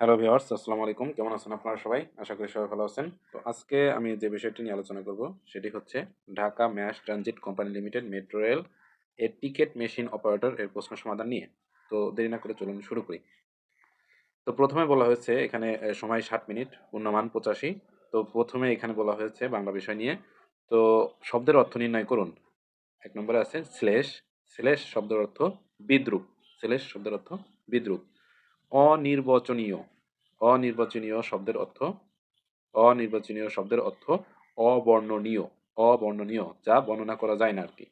Hello viewers আসসালামু আলাইকুম কেমন আছেন আপনারা সবাই? আশা করি সবাই ভালো আছেন। তো আজকে আমি যে বিষয়টি নিয়ে আলোচনা করব, সেটি হচ্ছে Dhaka mass transit company limited metro rail এর টিকিট মেশিন অপারেটর এর প্রশ্ন সমাধান নিয়ে। তো দেরি না করে চলুন শুরু করি। তো প্রথমে বলা হয়েছে, এখানে সময় ষাট মিনিট পূর্ণমান পঁচাশি। তো প্রথমে এখানে বলা হয়েছে বাংলা বিষয় নিয়ে। তো শব্দের অর্থ নির্ণয় করুন। এক নম্বরে আছে শ্লেষ শ্লেষ শব্দের অর্থ বিদ্রুপ। শ্লেষ শব্দের অর্থ বিদ্রুপ। অনির্বচনীয়। অনির্বাচনীয় শব্দের অর্থ? অনির্বাচনীয় শব্দের অর্থ অবর্ণনীয়। অবর্ণনীয়, যা বর্ণনা করা যায় না আর কি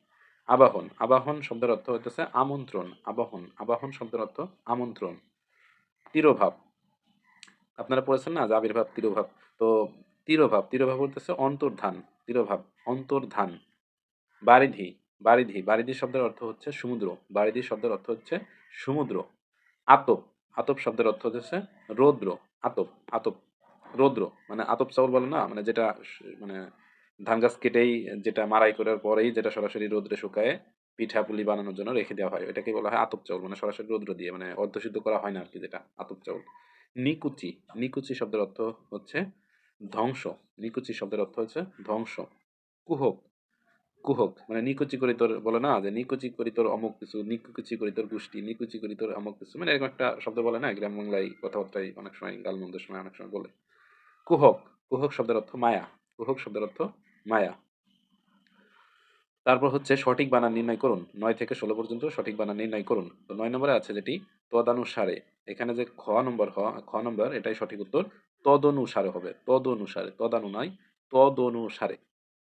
আবাহন আবাহন শব্দের অর্থ হইতেছে আমন্ত্রণ, আবাহন আবাহন শব্দের অর্থ আমন্ত্রণ। তিরোভাব। আপনারা পড়েছেন না যে আবির্ভাব, তিরোভাব? তো তিরোভাব তিরোভাব বলতেছে অন্তর্ধান, তিরোভাব, অন্তর্ধান। বারিধি বারিধি বারিধি শব্দের অর্থ হচ্ছে সমুদ্র, বারিধি শব্দের অর্থ হচ্ছে সমুদ্র। আতপ আতপ শব্দের অর্থ হচ্ছে রৌদ্র, আতপ আতপ, রৌদ্র। মানে আতপ চাউল বলে না? মানে যেটা মানে ধান গাছ কেটেই যেটা মারাই করার পরেই যেটা সরাসরি রোদ্রে শুকায়, পিঠা পুলি বানানোর জন্য রেখে দেওয়া হয়। এটাকে বলা হয় আতপ চাউল। মানে সরাসরি রৌদ্র দিয়ে মানে অর্ধসিদ্ধ করা হয় না আর কি যেটা, আতপ চাউল। নিকুচি নিকুচি শব্দের অর্থ হচ্ছে ধ্বংস। নিকুচি শব্দের অর্থ হচ্ছে ধ্বংস। কুহক কুহক মানে নিকুচি করি তোর, বলে না যে নিকুচি করি তোর অমুক কিছু, নিকুচি করি তোর গোষ্ঠী, নিকুচি করি তোর অমুক কিছু মানে এরকম একটা শব্দ বলে না, গ্রাম বাংলায় কথাবার্তায় অনেক সময় গালমন্দের সময় অনেক সময় বলে। কুহক কুহক শব্দের অর্থ মায়া কুহক শব্দের অর্থ মায়া। তারপর হচ্ছে সঠিক বানান নির্ণয় করুন, নয় থেকে ষোলো পর্যন্ত সঠিক বানান নির্ণয় করুন। তো নয় নম্বরে আছে যেটি, তদানুসারে। এখানে যে খ নম্বর, হ, খ নম্বর, এটাই সঠিক উত্তর, তদনুসারে হবে, তদনুসারে তদানু নয় তদনুসারে।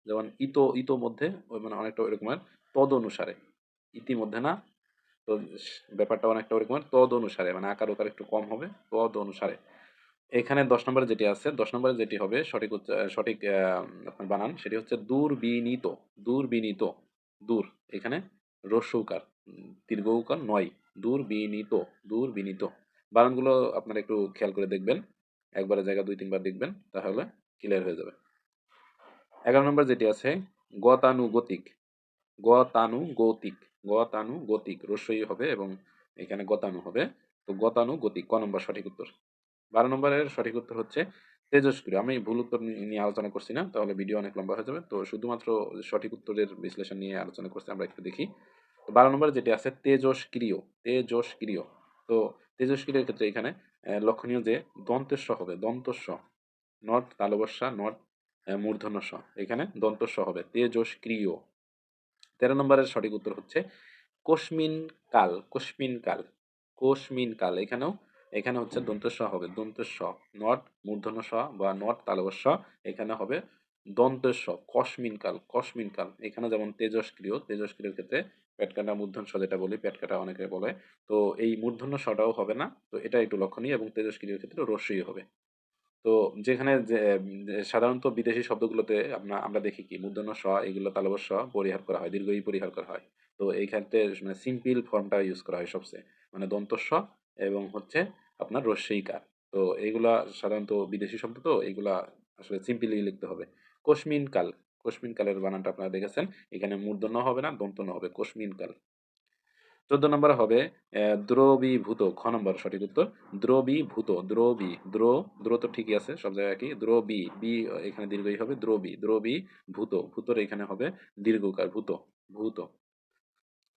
যেমন ইতো ইতো মধ্যে ওই মানে অনেকটা ওইরকমের তদনুসারে ইতিমধ্যে না? তো ব্যাপারটা অনেকটা ওরকমের তদ অনুসারে মানে আকার ওকার একটু কম হবে। তদ অনুসারে। এখানে দশ নম্বরে যেটি আছে, দশ নম্বরে যেটি হবে, সঠিক সঠিক আপনার বানান, সেটি হচ্ছে দূরবিনীত। দূরবিনীত। দূর। এখানে রস্যৌকার দীর্ঘৌকার নয়। দূরবিনীত। দূরবিনীত। বানানগুলো আপনারা একটু খেয়াল করে দেখবেন। একবারের জায়গা দুই, তিনবার দেখবেন, তাহলে ক্লিয়ার হয়ে যাবে। এগারো নম্বর যেটি আছে, গতানুগতিক। গতানুগতিক। গতানুগতিক। রস্যই হবে এবং এখানে গতানু হবে। তো গতানুগতিক, ক নম্বর সঠিক উত্তর? বারো নম্বরের সঠিক উত্তর হচ্ছে তেজস্ক্রিয়। আমি ভুল উত্তর নিয়ে আলোচনা করছি না, তাহলে ভিডিও অনেক লম্বা হয়ে যাবে। তো শুধুমাত্র সঠিক উত্তরের বিশ্লেষণ নিয়ে আলোচনা করছি, আমরা একটু দেখি। তো বারো নম্বরে যেটি আছে, তেজস্ক্রিয়। তেজস্ক্রিয়। তো তেজস্ক্রিয়ের ক্ষেত্রে এখানে লক্ষণীয় যে দন্তেস্ব হবে। দন্তস্ব নট তালবস্যা, নট মূর্ধন্য স এখানে দন্তস্ব হবে। তেজস্ক্রিয় তেরো নম্বরের সঠিক উত্তর হচ্ছে কোশমিন কাল কোশমিন কাল কোশমিন কাল। এখানেও, এখানে হচ্ছে দন্তস্ব হবে। দন্তস্ব, নট মূর্ধন্য স বা নট তালবস্য এখানে হবে দন্তস্ব, কসমিন কাল কসমিন কাল। এখানে যেমন তেজস্ক্রিয় তেজস্ক্রিয়র ক্ষেত্রে পেট কাটা মূর্ধন্য স যেটা বলি, পেট কাটা অনেকে বলে। তো এই মূর্ধন্য সটাও হবে না। তো এটা একটু লক্ষণীয় এবং তেজস্ক্রিয়র ক্ষেত্রে রস্যই হবে। তো যেখানে যে, সাধারণত বিদেশি শব্দগুলোতে আমরা আমরা দেখি কি মূর্ধন্য স এগুলো তালবস্য পরিহার করা হয়, দীর্ঘই পরিহার করা হয়। তো এই ক্ষেত্রে মানে সিম্পল ফর্মটা ইউজ করা হয় সবচেয়ে মানে দন্ত দন্তস্ব এবং হচ্ছে আপনার রস্যইকার তো এইগুলা সাধারণত বিদেশি শব্দ তো, এইগুলা আসলে সিম্পলি লিখতে হবে। কোশমিন কাল কোশমিন কালের বানানটা আপনারা দেখেছেন? এখানে মূর্ধন্য হবে না দন্তন্য হবে। কোশমিন কাল চোদ্দ নম্বর হবে দ্রবীভূত, খ নম্বর সঠিক উত্তর, দ্রবীভূত, দ্রবী, দ্র দ্র তো ঠিকই আছে, সব জায়গায় কি দ্রবী, বি, এখানে দীর্ঘই হবে, দ্রবী দ্রবী ভূত ভূতর এখানে হবে দীর্ঘকার ভূত ভূত।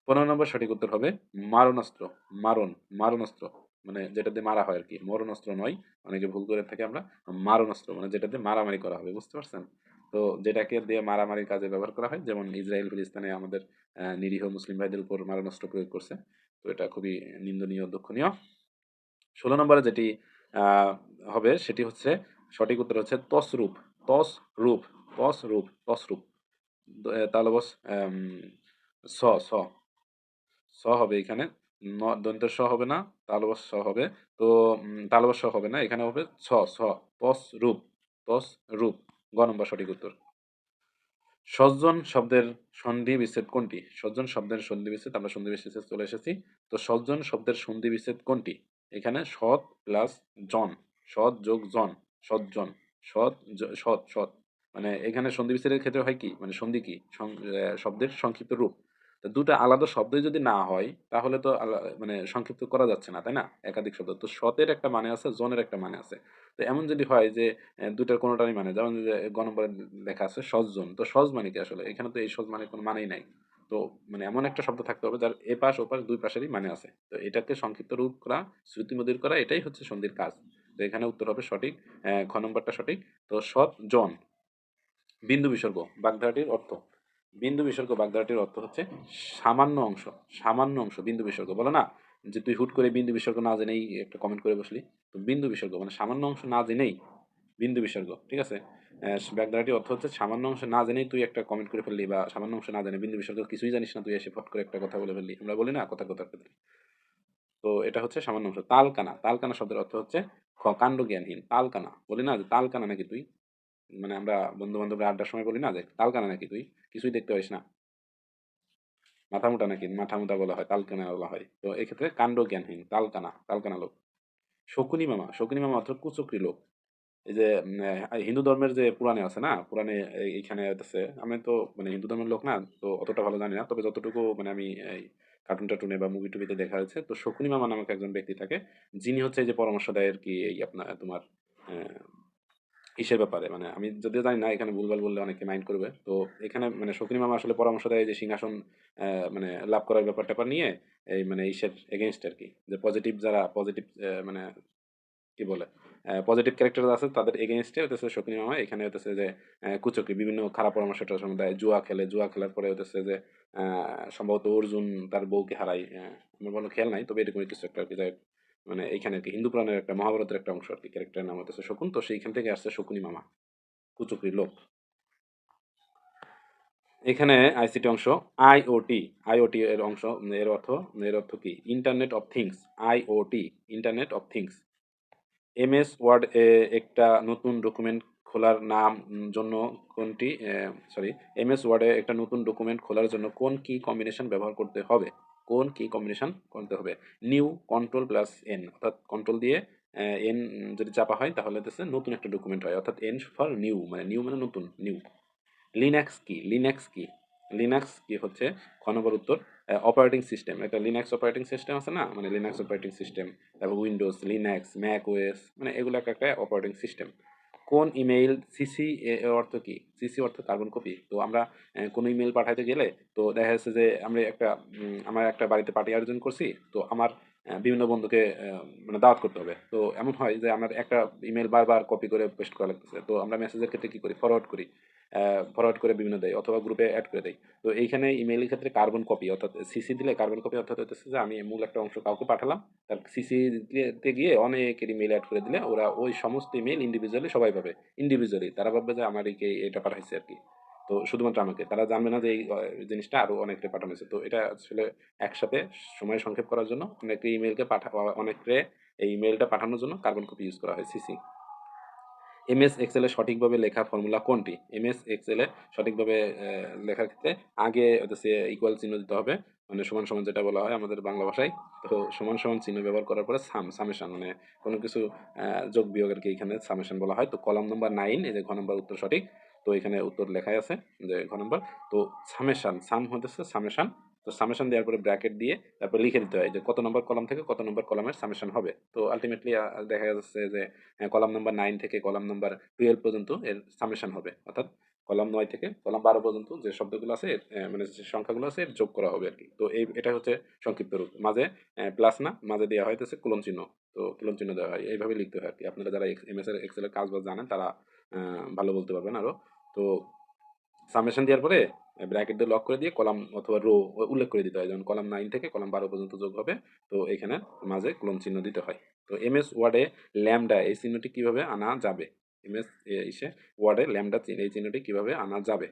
পনেরো নম্বর সঠিক উত্তর হবে মারণাস্ত্র, মারণ, মারণাস্ত্র মানে যেটাতে মারা হয় আর কি, মরণাস্ত্র নয়, অনেকে ভুল করে থাকে আমরা, মারণাস্ত্র মানে যেটাতে মারামারি করা হবে, বুঝতে পারছেন? তো যেটাকে দিয়ে মারামারির কাজে ব্যবহার করা হয় যেমন ইসরায়েল ফিলিস্তিনে আমাদের নিরীহ মুসলিম ভাইদের উপর মারণাস্ত্র প্রয়োগ করছে। তো এটা খুবই নিন্দনীয় দুঃখনীয়। ষোলো নম্বরে যেটি হবে সেটি হচ্ছে সঠিক উত্তর হচ্ছে তসরূপ তসরূপ তসরূপ তসরূপ। দ- এ, তালবস আম, স স। স হবে এখানে দন্তের স হবে না তালবস স হবে। তো তালবস স হবে না এখানে হবে ছ স তস রূপ তস রূপ গ বা সঠিক উত্তর। সজ্জন শব্দের সন্ধি বিচ্ছেদ কোনটি? সজ্জন শব্দের সন্ধি বিচ্ছেদ, আমরা সন্ধি বিচ্ছেদ চলে এসেছি। তো সজ্জন শব্দের সন্ধি বিচ্ছেদ কোনটি? এখানে সৎ প্লাস জন, সৎ যোগ জন, সজ্জন, সৎ সৎ সৎ। মানে এখানে সন্ধি বিচ্ছেদের ক্ষেত্রে হয় কি? মানে সন্ধি কি? শব্দের সংক্ষিপ্ত রূপ। তো দুটো আলাদা শব্দই যদি না হয় তাহলে তো মানে সংক্ষিপ্ত করা যাচ্ছে না, তাই না? একাধিক শব্দ। তো সতের একটা মানে আছে, জনের একটা মানে আছে। তো এমন যদি হয় যে অ্যা ২ টার কোনটারই মানে যেমন যে গ লেখা আছে সজজন। তো সজ মানে কি আসলে? এখানে তো এই সজ মানে কোনো মানেই নাই। তো মানে এমন একটা শব্দ থাকতে হবে যার এপাশ ওপাশ দুই পাশেরই মানে আছে। তো এটাকে সংক্ষিপ্ত রূপ করা, শ্রুতিমধুর করা এটাই হচ্ছে সন্ধির কাজ। তো এখানে উত্তর হবে সঠিক। খ নম্বরটা সঠিক। তো সৎ জন। বিন্দু বিসর্গ বাগধারাটির অর্থ। বিন্দু বিসর্গ বাগধারাটির অর্থ হচ্ছে সামান্য অংশ, সামান্য অংশ বিন্দু বিসর্গ। বলে না যে তুই হুট করে বিন্দু বিসর্গ না জেনেই একটা কমেন্ট করে বসলি। তো বিন্দু বিসর্গ মানে সামান্য অংশ না জেনেই বিন্দু বিসর্গ। ঠিক আছে? অ্যা বাগধারাটির অর্থ হচ্ছে সামান্য অংশ না জেনেই তুই একটা কমেন্ট করে ফেললি বা সামান্য অংশ না জেনে বিন্দু বিসর্গ কিছুই জানিস না তুই এসে ফট করে একটা কথা বলে ফেললি। আমরা বলি না কথা কথার ক্ষেত্রে। তো এটা হচ্ছে সামান্য অংশ। তালকানা, তালকানা শব্দের অর্থ হচ্ছে খ কাণ্ডজ্ঞানহীন। তালকানা। বলি না যে তালকানা নাকি তুই? মানে আমরা বন্ধু-বান্ধবরা আড্ডার সময় বলি না যে তালকানা নাকি তুই? কিছুই দেখতে পারিস না। মাথা মোটা নাকি? মাথা মোটা বলা হয়, তালকানা বলা হয়। তো এক্ষেত্রে কাণ্ডজ্ঞানহীন, তালকানা, তালকানা লোক। শকুনি মামা, শকুনি মামা অর্থ কুচক্রী লোক। এই যে হিন্দু ধর্মের যে পুরাণে আছে না? পুরাণে এইখানে আছে আমি তো মানে হিন্দু ধর্মের লোক না, তো অতটা ভালো জানি না। তবে যতটুকু মানে আমি এই কার্টুন-টার্টুনে বা মুভি-টুভিতে দেখা হয়েছে, তো শকুনি মামা নামক একজন ব্যক্তি থাকে। যিনি হচ্ছে এই যে পরামর্শ দেয় আর কি এই আপনার তোমার ইসের ব্যাপারে মানে আমি যদিও জানি না এখানে ভুলভাল বললে অনেকে মাইন্ড করবে। তো এখানে মানে শকুনি মামা আসলে পরামর্শ দেয় যে সিংহাসন মানে লাভ করার ব্যাপার-ট্যাপার নিয়ে এই মানে ইসের আর কি যে পজিটিভ যারা পজিটিভ মানে কি বলে? পজিটিভ ক্যারেক্টার আছে তাদের এগেইনস্ট হতেছে শকুনি মামা। এখানে হইতেছে যে অ্যা কুচক্রী বিভিন্ন খারাপ পরামর্শ-টরামর্শ দেয়। জুয়া খেলে, জুয়া খেলার পরে হইতেছে যে সম্ভবত অর্জুন তার বউকে হারায়। আমার ভালো খেয়াল নাই। তবে এরকম কিছু একটা। মানে এইখানে আরকি হিন্দু পুরাণের একটা মহাভারতের একটা অংশ আরকি। ক্যারেক্টারের নাম হইতেছে শকুন। তো সেইখান থেকে আসছে শকুনি মামা। কুচক্রী লোক। এখানে আইসিটি অংশ আইওটি, আইওটি এর অংশ এর অর্থ এর অর্থ কি? Internet of things, IOT, internet of things. MS Word এ একটা নতুন ডকুমেন্ট খোলার নাম জন্য কোনটি সরি এমএস ওয়ার্ডে একটা নতুন ডকুমেন্ট খোলার জন্য কোন কি কম্বিনেশন ব্যবহার করতে হবে? কোন কি কম্বিনেশন করতে হবে? নিউ কন্ট্রোল প্লাস এন অর্থাৎ কন্ট্রোল দিয়ে এন যদি চাপা হয় তাহলে হইতেছে নতুন একটা ডকুমেন্ট হয়। অর্থাৎ এন ফর নিউ মানে নিউ মানে নতুন, নিউ। লিনাক্স কি? লিনাক্স কি? লিনাক্স কি হচ্ছে খ নম্বর উত্তর অপারেটিং সিস্টেম। একটা লিনাক্স অপারেটিং সিস্টেম আছে না? মানে লিনাক্স অপারেটিং সিস্টেম, তারপর উইন্ডোজ, লিনাক্স, ম্যাক ওএস মানে এগুলো একটা অপারেটিং সিস্টেম। কোন ইমেইল সিসি অর্থ কি? সিসি অর্থ কার্বন কপি। তো আমরা কোন ইমেইল পাঠাইতে গেলে, তো দেখা যাচ্ছে যে আমরা একটা আমার একটা বাড়িতে পার্টি আয়োজন করছি। তো আমার বিভিন্ন বন্ধুকে মানে দাওয়াত করতে হবে। তো এমন হয় যে আমার একটা ইমেইল বারবার কপি করে পেস্ট করা লাগতেছে। তো আমরা মেসেজের ক্ষেত্রে কী করি? ফরওয়ার্ড করি। ফরওয়ার্ড করে বিভিন্ন দেই অথবা গ্রুপে এড করে দেই। তো এইখানে ইমেইলের ক্ষেত্রে কার্বন কপি অর্থাৎ সিসি দিলে কার্বন কপি অর্থাৎ হইতেছে যে আমি মূল একটা অংশ কাউকে পাঠালাম। তার সিসি দিয়ে তে গিয়ে অনেকের ইমেইল এড করে দিলে ওরা ওই সমস্ত ইমেইল ইন্ডিভিজুয়ালি সবাই পাবে। ইন্ডিভিজুয়ালি তারা ভাববে যে আমারকে এটা পাঠাইছে আরকি। তো শুধুমাত্র আমাকে। তারা জানবে না যে এই জিনিসটা আরও অনেকটা পাঠানো হইছে। তো এটা আসলে একসাথে সময় সংক্ষেপ করার জন্য অনেকে ইমেইলকে পাঠা অনেকরে এই ইমেইলটা পাঠানোর জন্য কার্বন কপি ইউজ করা হয় সিসি। এমএস এক্সেল এ সঠিকভাবে লেখা ফর্মুলা কোনটি? এমএস এক্সেল এ সঠিকভাবে লেখার ক্ষেত্রে আগে হইতেছে ইকুয়াল চিহ্ন দিতে হবে। মানে সমান, সমান যেটা বলা হয় আমাদের বাংলা ভাষায়। তো সমান, সমান চিহ্ন ব্যবহার করার পরে সাম, সামেশন মানে কোনো কিছু যোগ বিয়োগ আরকি এখানে সামেশন বলা হয়। তো কলাম নাম্বার 9 এই যে ঘ নম্বর উত্তর সঠিক। তো এখানে উত্তর লেখাই আছে যে ঘ নম্বর। তো সামেশন, সাম হইতেছে সামেশন। তো সামেশন দেওয়ার পরে ব্র্যাকেট দিয়ে তারপর লিখে দিতে হয় যে কত নম্বর কলাম থেকে কত নম্বর কলামের সামেশন হবে। তো আলটিমেটলি দেখা যাচ্ছে যে কলাম নাম্বার নাইন থেকে কলাম নাম্বার 12 পর্যন্ত এর সামেশন হবে। অর্থাৎ কলাম নয় থেকে কলাম 12 পর্যন্ত যে শব্দগুলো আছে মানে যে সংখ্যাগুলো আছে এর যোগ করা হবে আর কি তো এই এটা হচ্ছে সংক্ষিপ্ত রূপ। মাঝে প্লাস না, মাঝে দেয়া হইতেছে কোলন চিহ্ন। তো কোলন চিহ্ন দেওয়া হয়। এইভাবে লিখতে হয় আর কি আপনারা যারা এক্স এমএস এর এক্সেল এর কাজ-বাজ জানেন তারা ভালো বলতে পারবেন আরও। তো সামেশন দেওয়ার পরে ব্র্যাকেট দিয়ে লক করে দিয়ে কলাম অথবা রো উল্লেখ করে দিতে হয়। যেমন কলাম নাইন থেকে কলাম 12 পর্যন্ত যোগ হবে। তো এখানে মাঝে কলম চিহ্ন দিতে হয়। তো এম এস ওয়ার্ডে ল্যামডা এই চিহ্নটি কীভাবে আনা যাবে? এম এস এসে ওয়ার্ডে ল্যামডা এই চিহ্নটি কীভাবে আনা যাবে?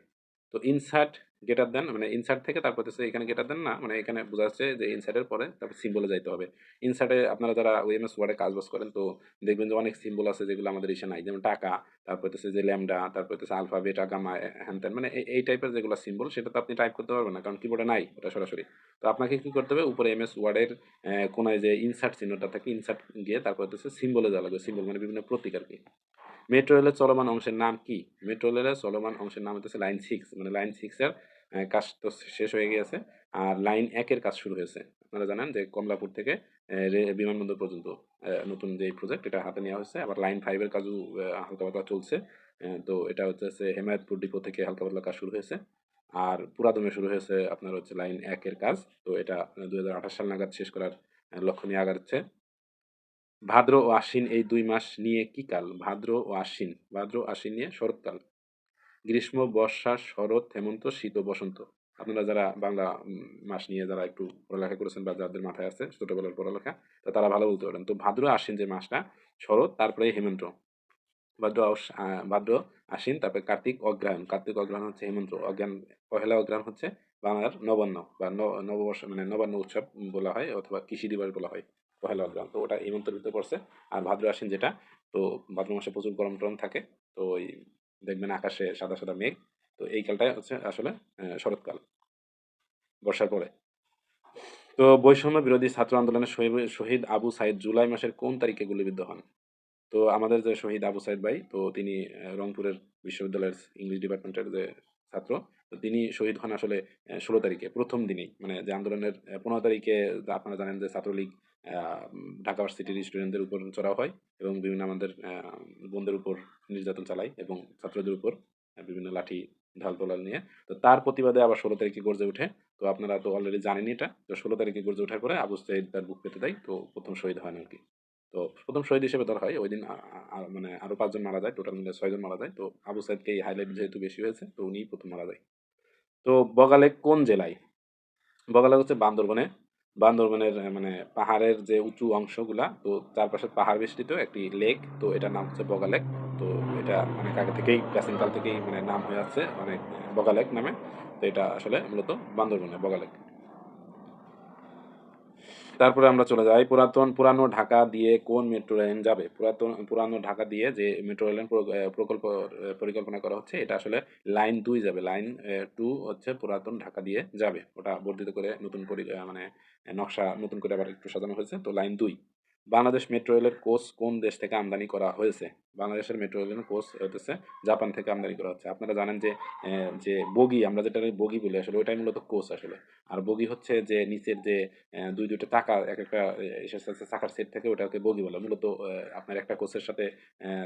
তো ইনসার্ট গ্রেটার দেন মানে ইনসার্ট থেকে তারপর হচ্ছে এখানে গেটার দেন না মানে এখানে বোঝা যাচ্ছে যে ইনসার্ট এর পরে তারপর সিম্বলে যাইতে হবে। ইনসার্টে আপনারা যারা ওএমএস ওয়ার্ডে কাজ-বাজ করেন তো দেখবেন যে অনেক সিম্বল আছে যেগুলো আমাদের ইসে নাই। যেমন টাকা, তারপর হইতেছে যে ল্যামডা, তারপর হইতেছে আলফা, বেটা, গামা, এ হ্যান-ত্যান মানে এই টাইপের যেগুলো সিম্বল সেটা তো আপনি টাইপ করতে পারবেন না। কারণ কিবোর্ডে নাই ওটা সরাসরি। তো আপনাকে কি করতে হবে উপরে এমএস ওয়ার্ডের কোনায় যে ইনসার্ট চিহ্নটা থাকে ইনসার্ট গিয়ে তারপর হইতেছে সিম্বলে যাওয়া লাগবে। সিম্বল মানে বিভিন্ন প্রতীক আরকি। মেট্রো রেলের চলমান অংশের নাম কি? মেট্রো রেলের চলমান অংশের নাম হচ্ছে লাইন সিক্স মানে লাইন 6 এর আহ, কাজ তো শেষ হয়ে গিয়েছে। আর লাইন একের কাজ শুরু হয়েছে। আপনারা জানেন যে কমলাপুর থেকে বিমানবন্দর পর্যন্ত নতুন যে প্রজেক্ট এটা হাতে নেওয়া হয়েছে। আবার লাইন ফাইভের কাজও হালকা পাতলা চলছে। তো এটা হচ্ছে হেমায়তপুর ডিপো থেকে হালকা পাতলা কাজ শুরু হয়েছে। আর পুরাদমে শুরু হয়েছে আপনার হচ্ছে লাইন একের কাজ। তো এটা দুই হাজার আঠাশ সাল নাগাদ শেষ করার লক্ষ্য নিয়ে আগাচ্ছে। ভাদ্র ও আশ্বিন এই দুই মাস নিয়ে কি কাল? ভাদ্র ও আশ্বিন, ভাদ্র আশ্বিন নিয়ে শরৎকাল। গ্রীষ্ম, বর্ষা, শরৎ, হেমন্ত, শীত ও বসন্ত। আপনারা যারা বাংলা মাস নিয়ে যারা একটু পড়ালেখা করেছেন বা যাদের মাথায় আছে ছোটবেলার পড়ালেখা, তো তারা ভালো বলতে পারেন। তো ভাদ্র আশ্বিন যে মাসটা, শরৎ, তারপরে হেমন্ত। ভাদ্র ভাদ্র আশ্বিন, তারপরে কার্তিক অগ্রহায়ণ। কার্তিক অগ্রহায়ণ হচ্ছে হেমন্ত। অজ্ঞান, পহেলা অগ্রহায়ণ হচ্ছে বাংলার নবান্ন বা নববর্ষ মানে নবান্ন উৎসব বলা হয় অথবা কৃষি দিবস বলা হয় পহেলা অগ্রহায়ণ। তো ওটা হেমন্তের ভিতরে পড়ছে। আর ভাদ্র আশ্বিন যেটা, তো ভাদ্র মাসে প্রচুর গরম টরম থাকে। তো ওই দেখবেন আকাশে সাদা সাদা মেঘ। তো এই কালটাই হচ্ছে আসলে শরৎকাল, বর্ষার পরে। তো বৈষম্য বিরোধী ছাত্র আন্দোলনের শহীদ- আবু সাইদ জুলাই মাসের কোন তারিখে গুলিবিদ্ধ হন? তো আমাদের যে শহীদ আবু সাইদ ভাই, তো তিনি রংপুরের বিশ্ববিদ্যালয়ের ইংলিশ ডিপার্টমেন্টের যে ছাত্র। তো তিনি শহীদ হন আসলে ষোলো তারিখে, প্রথম দিনেই। মানে যে আন্দোলনের পনেরো তারিখে আপনারা জানেন যে ছাত্রলীগ ঢাকা ভার্সিটির স্টুডেন্টদের উপর চড়াও হয় এবং বিভিন্ন আমাদের বোনদের উপর নির্যাতন চালায় এবং ছাত্রদের উপর বিভিন্ন লাঠি ঢাল তোলাল নিয়ে। তো তার প্রতিবাদে আবার ষোলো তারিখে গর্জে ওঠে। তো আপনারা তো অলরেডি জানেনই এটা। তো ষোলো তারিখে গর্জে ওঠার পরে আবু সাইদ তার বুক পেতে দেয়। তো প্রথম শহীদ হয় আর কি। তো প্রথম শহীদ হিসেবে ধরা হয়। ওই দিন মানে আরও পাঁচজন মারা যায় টোটাল মিলে ছয়জন মারা যায়। তো আবু সাইদকে হাইলাইট যেহেতু বেশি হয়েছে, তো উনিই প্রথম মারা যায়। তো বগালে কোন জেলায়? বগালে হচ্ছে বান্দরবনে। বান্দরবনের মানে পাহাড়ের যে উঁচু অংশগুলা, তো চারপাশে পাহাড় বেষ্টিত একটি লেক তো এটার নাম হচ্ছে বগালেক তো এটা অনেক আগে থেকেই, প্রাচীনকাল থেকেই মানে নাম হয়ে আছে অনেক বগালেক নামে। তো এটা আসলে মূলত বান্দরবনে, বগা লেক তারপরে আমরা চলে যাই পুরাতন, পুরানো ঢাকা দিয়ে কোন মেট্রো লাইন যাবে? পুরাতন, পুরানো ঢাকা দিয়ে যে মেট্রো রেল প্রকল্প পরিকল্পনা করা হচ্ছে, এটা আসলে লাইন দুই যাবে। লাইন টু হচ্ছে পুরাতন ঢাকা দিয়ে যাবে। ওটা বর্ধিত করে নতুন পরি মানে নকশা নতুন করে আবার একটু সাজানো হয়েছে, তো লাইন দুই। বাংলাদেশ মেট্রো রেলের কোচ কোন দেশ থেকে আমদানি করা হয়েছে? বাংলাদেশের মেট্রো রেলের কোচ হতেছে জাপান থেকে আমদানি করা হচ্ছে। আপনারা জানেন যে যে বগি, আমরা যেটা বগি বলি আসলে ওইটাই মূলত কোচ আসলে। আর বগি হচ্ছে যে নিচের যে দুই, দুইটা চাকা এক একটা চাকার সেট থাকে ওটাকে বগি বলে। মূলত আপনার একটা কোচের সাথে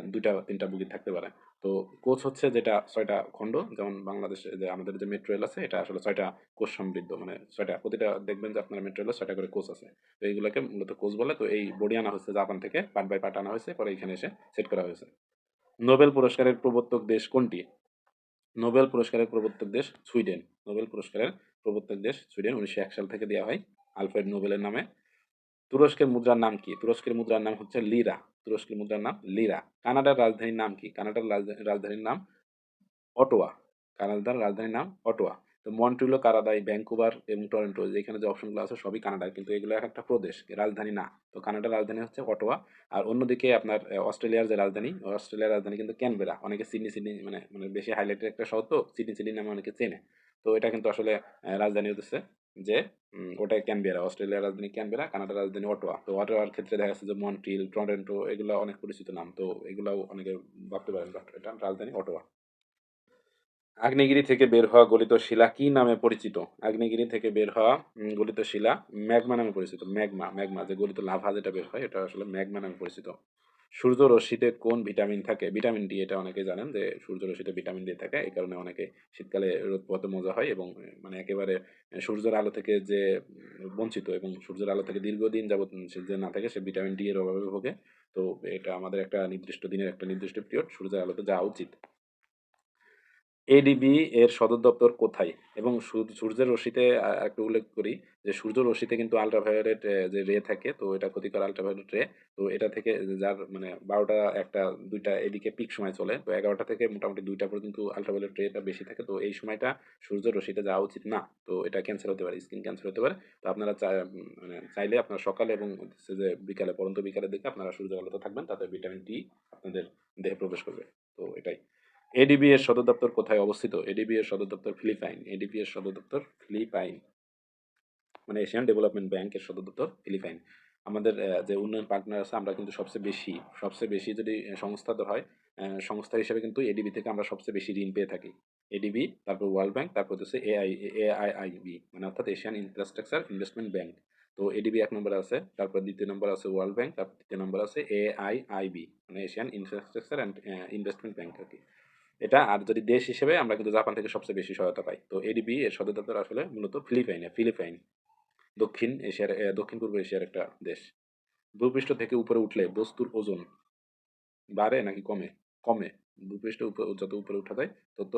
দুইটা, তিনটা বগি থাকতে পারে। তো কোচ হচ্ছে যেটা ছয়টা খণ্ড, যেমন বাংলাদেশে যে আমাদের যে মেট্রো রেল আছে, এটা আসলে ছয়টা কোচ সমৃদ্ধ মানে ছয়টা, প্রতিটা দেখবেন যে আপনার মেট্রো রেলে ছয়টা করে কোচ আছে। তো এইগুলোকে মূলত কোচ বলে, তো এই বডি আনা হচ্ছে জাপান থেকে, পার্ট বাই পার্ট আনা হয়েছে, পরে এখানে এসে সেট করা হয়েছে। নোবেল পুরস্কারের প্রবর্তক দেশ কোনটি? নোবেল পুরস্কারের প্রবর্তক দেশ সুইডেন। নোবেল পুরস্কারের প্রবর্তক দেশ সুইডেন উনিশশো এক সাল থেকে দেওয়া হয়, আলফ্রেড নোবেলের নামে। তুরস্কের মুদ্রার নাম কি? তুরস্কের মুদ্রার নাম হচ্ছে লিরা। তুরস্কের মুদ্রার নাম লিরা। কানাডার রাজধানীর নাম কি? কানাডার রাজধা- রাজধানীর নাম অটোয়া। কানাডার রাজধানীর নাম অটোয়া। তো মন্ট্রিলো কানাডায় ভ্যাঙ্কুভার এবং টরেন্টো যেখানে যে অপশনগুলো আছে সবই কানাডার। কিন্তু এগুলো এক একটা প্রদেশ রাজধানী না। তো কানাডার রাজধানী হচ্ছে অটোয়া। আর অন্যদিকে আপনার অস্ট্রেলিয়ার যে রাজধানী অস্ট্রেলিয়ার রাজধানী কিন্তু ক্যানবেরা। অনেকে সিডনি সিডনি মানে মানে বেশি হাইলাইটেড একটা শহর তো, সিডনি সিডনি নামে অনেকে চেনে। তো এটা কিন্তু আসলে রাজধানী হচ্ছে যে ওটা ক্যানবেরা অস্ট্রেলিয়ার রাজধানী ক্যানবেরা কানাডার রাজধানী অটোয়া। তো অটোয়ার ক্ষেত্রে দেখা যাচ্ছে যে, মন্ট্রিল, টরেন্টো, এগুলো অনেক পরিচিত নাম। তো এগুলাও অনেকে ভাবতে পারেন এটা রাজধানী অটোয়া। আগ্নেয়গিরি থেকে বের হওয়া গলিত শিলা কি নামে পরিচিত? আগ্নেয়গিরি থেকে বের হওয়া গলিত শিলা ম্যাগমা নামে পরিচিত। ম্যাগমা ম্যাগমা, যে গলিত লাভা যেটা বের হয়, এটা আসলে ম্যাগমা নামে পরিচিত। সূর্য রশ্মিতে কোন ভিটামিন থাকে? ভিটামিন ডি এটা অনেকে জানেন যে সূর্য রশ্মিতে ভিটামিন ডি থাকে, এই কারণে অনেকে শীতকালে রোদ পথে মজা হয় এবং মানে একেবারে সূর্যের আলো থেকে যে বঞ্চিত এবং সূর্যের আলো থেকে দীর্ঘদিন যাবত যে না থাকে সে ভিটামিন ডি এর অভাবে ভোগে। তো এটা আমাদের একটা নির্দিষ্ট দিনের একটা নির্দিষ্ট পিরিয়ড, সূর্যের আলোতে যাওয়া উচিত। এডিবি এর সদর দপ্তর কোথায়? এবং সূর্যের রশ্মিতে একটু উল্লেখ করি যে সূর্য রশ্মিতে কিন্তু আলট্রাভায়োলেট যে রে থাকে, তো এটা ক্ষতিকর আলট্রাভায়োলেট রে তো এটা থেকে যার মানে বারোটা একটা, দুইটা এদিকে পিক সময় চলে, তো এগারোটা থেকে মোটামুটি দুইটা পর্যন্ত আলট্রাভায়োলেট রেটা বেশি থাকে, তো এই সময়টা সূর্য রশ্মিতে যাওয়া উচিত না, তো এটা ক্যান্সার হতে পারে স্কিন ক্যান্সার হতে পারে, তো আপনারা মানে চাইলে আপনার সকালে এবং যে বিকালে, পরন্ত বিকালের দিকে আপনারা সূর্যের আলোতে থাকবেন, তাতে ভিটামিন ডি আপনাদের দেহে প্রবেশ করবে, তো এটাই। এডিবি এর সদর দপ্তর কোথায় অবস্থিত? এডিবি এর সদর দপ্তর ফিলিপাইন। এডিবি এর সদর দপ্তর ফিলিপাইন। মানে এশিয়ান ডেভেলপমেন্ট ব্যাংকের সদর দপ্তর ফিলিপাইন। আমাদের যে উন্নয়ন পার্টনার আছে, আমরা কিন্তু সবচেয়ে বেশি সবচেয়ে বেশি যদি সংস্থা হয় সংস্থা হিসেবে কিন্তু এডিবি থেকে আমরা সবচেয়ে বেশি ঋণ পেয়ে থাকি। এডিবি তারপর ওয়ার্ল্ড ব্যাংক তারপর হচ্ছে এআই এআইআইবি মানে অর্থাৎ এশিয়ান ইনফ্রাস্ট্রাকচার ইনভেস্টমেন্ট ব্যাংক তো এডিবি এক নম্বর আছে, তারপর দ্বিতীয় নম্বর আছে ওয়ার্ল্ড ব্যাংক তারপর তৃতীয় নম্বর আছে এআইআইবি মানে Asian infrastructure and investment bank আর কি। এটা আর যদি দেশ হিসেবে আমরা কিন্তু জাপান থেকে সবচেয়ে বেশি সহায়তা পাই। তো এডিবি এর সদর দপ্তর আসলে মূলত ফিলিপাইনে, ফিলিপাইন, দক্ষিণ এশিয়ার দক্ষিণ পূর্ব এশিয়ার একটা দেশ। ভূপৃষ্ঠ থেকে উপরে উঠলে বস্তুর ওজন বাড়ে নাকি কমে? কমে। ভূপৃষ্ঠ যত উপরে উঠা যায়, তত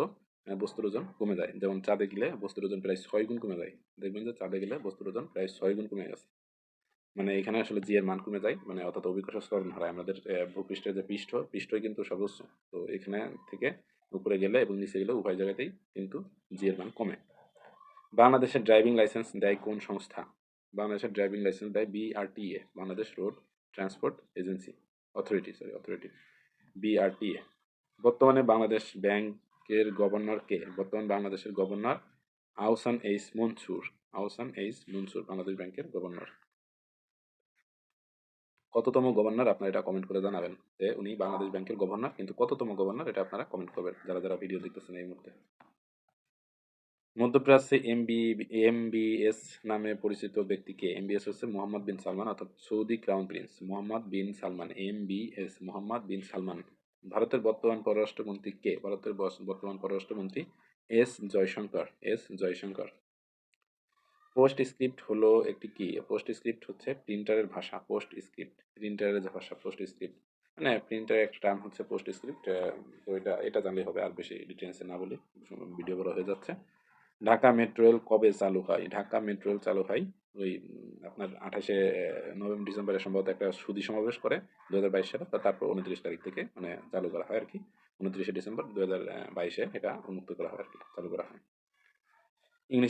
বস্তুর ওজন কমে যায়। যেমন চাঁদে গেলে বস্তুর ওজন প্রায় ছয় গুণ কমে যায়। দেখবেন যে চাঁদে গেলে বস্তুর ওজন প্রায় ছয় গুণ কমে গেছে। মানে এখানে আসলে জি এর মান কমে যায় মানে অর্থাৎ অভিকর্ষ স্তরণ হারায়। আমাদের ভূপৃষ্ঠের যে পৃষ্ঠ, পৃষ্ঠই কিন্তু সর্বোচ্চ। তো এখানে থেকে উপরে গেলে এবং নিচে গেলে উভয় জায়গাতেই কিন্তু জি এর মান কমে। বাংলাদেশের ড্রাইভিং লাইসেন্স দেয় কোন সংস্থা? বাংলাদেশের ড্রাইভিং লাইসেন্স দেয় BRTA Bangladesh road transport agency authority sorry authority BRTA বর্তমানে বাংলাদেশ ব্যাংকের গভর্নর কে? বর্তমান বাংলাদেশের governor Ahsan H Mansur, Ahsan H Mansur, Bangladesh ব্যাংকের গভর্নর। কততম গভর্নর আপনারা এটা কমেন্ট করে জানাবেন যে উনি বাংলাদেশ ব্যাংকের গভর্নর, কিন্তু কততম গভর্নর এটা আপনারা কমেন্ট করবেন, যারা যারা ভিডিও দেখতেছেন এই মুহূর্তে। মধ্যপ্রাচ্যে এমবি এমবিএস নামে পরিচিত ব্যক্তিকে এমবিএস হচ্ছে মোহাম্মদ বিন সালমান, অর্থাৎ Saudi crown prince Mohammed bin Salman MBS Mohammed bin Salman. ভারতের বর্তমান পররাষ্ট্রমন্ত্রী কে? ভারতের বর্তমান পররাষ্ট্রমন্ত্রী S Jaishankar S Jaishankar. Post script হলো একটি কি? পোস্ট স্ক্রিপ্ট হচ্ছে প্রিন্টারের ভাষা পোস্ট স্ক্রিপ্ট প্রিন্টারের যে ভাষা পোস্ট স্ক্রিপ্ট মানে প্রিন্টারের একটা টার্ম হচ্ছে পোস্ট স্ক্রিপ্ট তো এটা এটা জানলেই হবে আর বেশি ডিটেলসে না বলি ভিডিও বড় হয়ে যাচ্ছে। ঢাকা মেট্রো রেল কবে চালু হয়? ঢাকা মেট্রো রেল চালু হয় ওই আপনার আঠাশে নভেম্বর, ডিসেম্বরে সম্ভবত একটা সুদী সমাবেশ করে দু হাজার বাইশ সালে। তারপর উনত্রিশ তারিখ থেকে মানে চালু করা হয় আর কি। উনত্রিশে ডিসেম্বর দু হাজার বাইশে এটা উন্মুক্ত করা হয় আর কি, চালু করা হয়। ইংলিশ